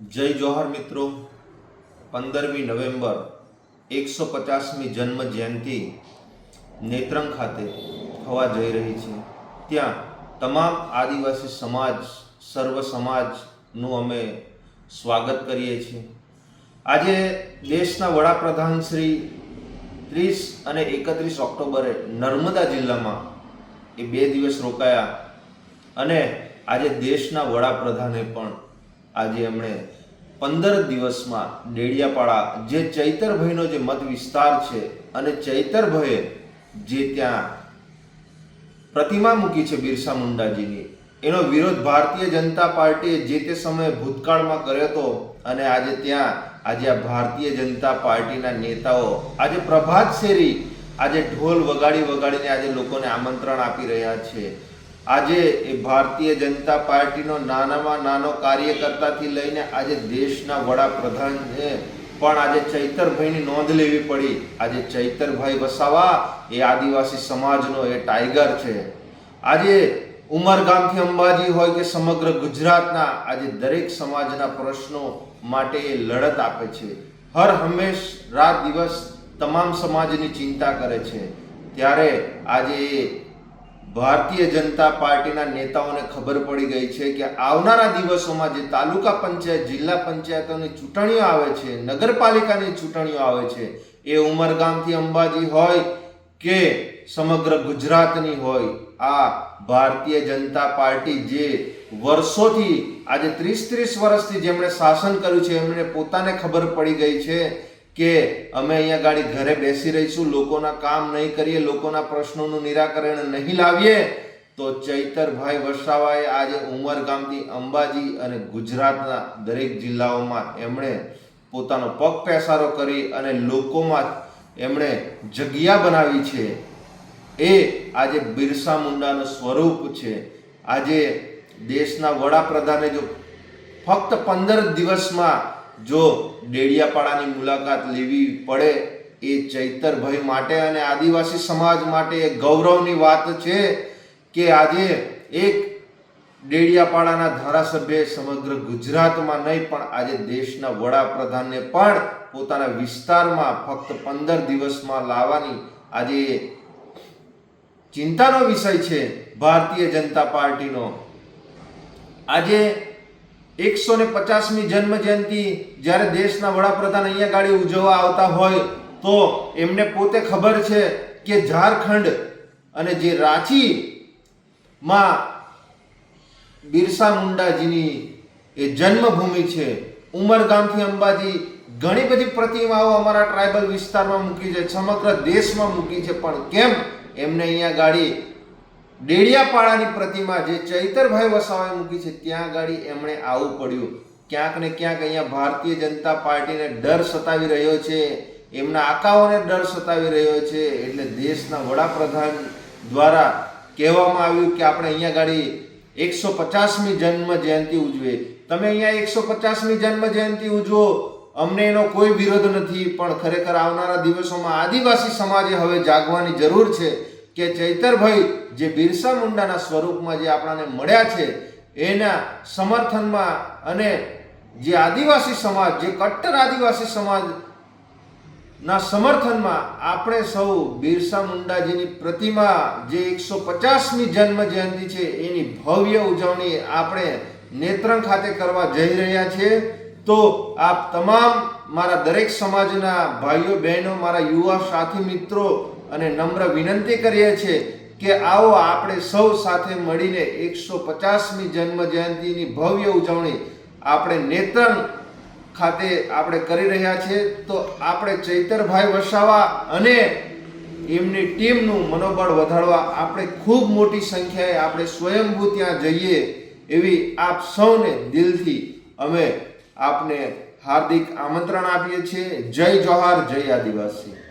જય જોહર મિત્રો. પંદરમી નવેમ્બર, એકસો પચાસમી જન્મ જયંતિ નેત્રંગ ખાતે થવા જઈ રહી છે. ત્યાં તમામ આદિવાસી સમાજ, સર્વ સમાજનું અમે સ્વાગત કરીએ છીએ. આજે દેશના વડાપ્રધાન શ્રી ત્રીસ અને એકત્રીસ ઓક્ટોબરે નર્મદા જિલ્લામાં એ બે દિવસ રોકાયા અને આજે દેશના વડાપ્રધાને પણ આજે એમણે પંદર દિવસમાં ડેડિયાપાડા જે ચૈતરભાઈનો જે મત વિસ્તાર છે અને ચૈતરભાઈએ જે ત્યાં પ્રતિમા મૂકી છે બિરસા મુંડાજીની, એનો વિરોધ ભારતીય જનતા પાર્ટીએ જે તે સમયે ભૂતકાળમાં કર્યો હતો અને આજે ત્યાં આજે આ ભારતીય જનતા પાર્ટીના નેતાઓ, આજે પ્રભાત શેરી આજે ઢોલ વગાડી વગાડીને આજે લોકોને આમંત્રણ આપી રહ્યા છે. આજે એ ભારતીય જનતા પાર્ટીનો નાનામાં નાનો કાર્યકર્તાથી લઈને આજે દેશના વડાપ્રધાનને પણ આજે ચૈતરભાઈની નોંધ લેવી પડી. આજે ચૈતરભાઈ વસાવા એ આદિવાસી સમાજનો એ ટાઈગર છે. આજે ઉમરગામથી અંબાજી હોય કે સમગ્ર ગુજરાતના આજે દરેક સમાજના પ્રશ્નો માટે એ લડત આપે છે. હર હંમેશ રાત દિવસ તમામ સમાજની ચિંતા કરે છે. ત્યારે આજે ભારતીય જનતા પાર્ટીના નેતાઓને ખબર પડી ગઈ છે કે આવનારા દિવસોમાં જે તાલુકા પંચાયત, જિલ્લા પંચાયતોની ચૂંટણીઓ આવે છે, નગરપાલિકાની ચૂંટણીઓ આવે છે, એ ઉમરગામથી અંબાજી હોય કે સમગ્ર ગુજરાતની હોય, આ ભારતીય જનતા પાર્ટી જે વર્ષોથી, આજે ત્રીસ ત્રીસ વર્ષથી જેમણે શાસન કર્યું છે એમણે પોતાને ખબર પડી ગઈ છે કે અમે અહીંયા ગાડી ઘરે બેસી રહીશું, લોકોના કામ નહીં કરીએ, લોકોના પ્રશ્નોનું નિરાકરણ નહીં લાવીએ, તો ચૈતરભાઈ વસાવાએ આજે ઉમરગામથી અંબાજી અને ગુજરાતના દરેક જિલ્લાઓમાં એમણે પોતાનો પગ પેસારો કરી અને લોકોમાં એમણે જગ્યા બનાવી છે. એ આજે બિરસા મુંડાનું સ્વરૂપ છે. આજે દેશના વડાપ્રધાને જો ફક્ત પંદર દિવસમાં જો ડેડિયાપાડાની મુલાકાત લેવી પડે એ ચૈતરભાઈ માટે અને આદિવાસી સમાજ માટે એ ગૌરવની વાત છે કે આજે એક ડેડિયાપાડાના ધારાસભ્ય સમગ્ર ગુજરાતમાં નહીં, પણ આજે દેશના વડાપ્રધાનને પણ પોતાના વિસ્તારમાં ફક્ત પંદર દિવસમાં લાવવાની આજે ચિંતાનો વિષય છે ભારતીય જનતા પાર્ટીનો. આજે એકસો ને પચાસમી જન્મ જયંતિ જ્યારે દેશના વડાપ્રધાન અહીંયા ગાડી ઉજવવા આવતા હોય તો એમને પોતે ખબર છે કે ઝારખંડ અને જે રાંચીમાં બિરસા મુંડાજીની એ જન્મભૂમિ છે ઉમરગામથી અંબાજી ઘણી બધી પ્રતિમાઓ અમારા ટ્રાઇબલ વિસ્તારમાં મૂકી છે, સમગ્ર દેશમાં મૂકી છે, પણ કેમ એમને અહીંયા ગાડી ડેડિયાપાડાની પ્રતિમા જે ચૈતરભાઈ વસાવાએ મૂકી છે, ત્યાં ગાડી એમણે આવવું પડ્યું. ક્યાંક ને ક્યાંક અહીંયા ભારતીય જનતા પાર્ટીને ડર સતાવી રહ્યો છે, એમના આકાઓને ડર સતાવી રહ્યો છે, એટલે દેશના વડાપ્રધાન દ્વારા કહેવામાં આવ્યું કે આપણે અહીંયા ગાડી એકસો પચાસમી જન્મ જયંતિ ઉજવે તમે અહીંયા એકસો પચાસમી જન્મ જયંતિ ઉજવો, અમને એનો કોઈ વિરોધ નથી, પણ ખરેખર આવનારા દિવસોમાં આદિવાસી સમાજે હવે જાગવાની જરૂર છે. કે ચૈતરભાઈ જે બિરસા મુંડાના સ્વરૂપમાં જે આપણાને મળ્યા છે, એના સમર્થનમાં અને જે આદિવાસી સમાજ, જે કટ્ટર આદિવાસી સમાજ ના સમર્થનમાં આપણે સૌ બિરસા મુંડાજીની પ્રતિમા જે એકસો પચાસમી જન્મ જયંતિ છે, એની ભવ્ય ઉજવણી આપણે નેત્રંગ ખાતે કરવા જઈ રહ્યા છીએ. તો આપ તમામ મારા દરેક સમાજના ભાઈઓ, બહેનો, મારા યુવા સાથી મિત્રો અને નમ્ર વિનંતી કરીએ છીએ કે આવો આપણે સૌ સાથે મળીને એકસો પચાસમી જન્મ જયંતિની ભવ્ય ઉજવણી આપણે નેત્રણ ખાતે આપણે કરી રહ્યા છીએ. તો આપણે ચૈતરભાઈ વસાવા અને એમની ટીમનું મનોબળ વધારવા આપણે ખૂબ મોટી સંખ્યાએ આપણે સ્વયંભૂ ત્યાં જઈએ એવી આપ સૌને દિલથી અમે આપને હાર્દિક આમંત્રણ આપીએ છીએ. જય જોહાર, જય આદિવાસી.